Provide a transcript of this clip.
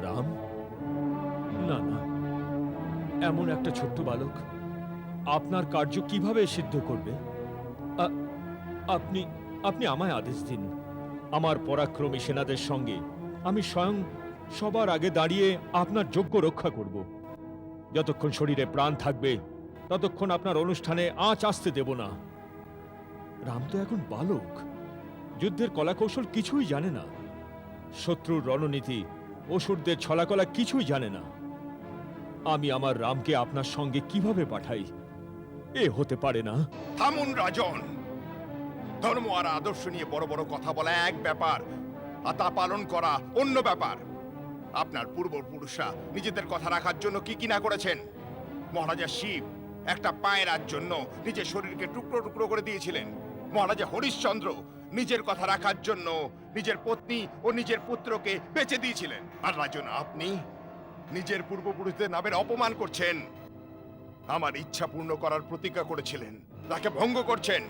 রাম? না না। এমন একটা ছোট্ট বালক, আপনার কার্য কীভাবে সিদ্ধ করবে? আপনি আপনি আমায় আদেশ দিন। আমার পরাক্রমী সেনাদের সঙ্গে আমি স্বয়ং সবার আগে দাঁড়িয়ে আপনার যোগ্য রক্ষা করব। যতক্ষণ শরীরে প্রাণ থাকবে, ততক্ষণ আপনার অনুষ্ঠানে আঁচ আসতে দেব না। রাম তো এখন বালক। যুদ্ধের কলাকৌশল কিছুই জানে না। শত্রুর রণনীতি অসুরদের ছলাকলা কিছুই জানে না। আমি আমার রামকে আপনার সঙ্গে কীভাবে পাঠাই, এ হতে পারে না। থামুন, রাজন। ধর্ম আর আদর্শ নিয়ে বড় বড় কথা বলা এক ব্যাপার, আর তা পালন করা অন্য ব্যাপার। আপনার পূর্বপুরুষরা নিজেদের কথা রাখার জন্য কি কি না করেছেন? মহারাজা শিব একটা পায়রার জন্য নিজের শরীরকে টুকরো টুকরো করে দিয়েছিলেন। মহারাজা হরিশ্চন্দ্র নিজের কথা রাখার জন্য নিজের পত্নী ও নিজের পুত্রকে বেঁচে দিয়েছিলেন। আর রাজন, আপনি নিজের পূর্বপুরুষদের নামের অপমান করছেন। আমার ইচ্ছা পূর্ণ করার প্রতিজ্ঞা করেছিলেন। তাকে ভঙ্গ করছেন।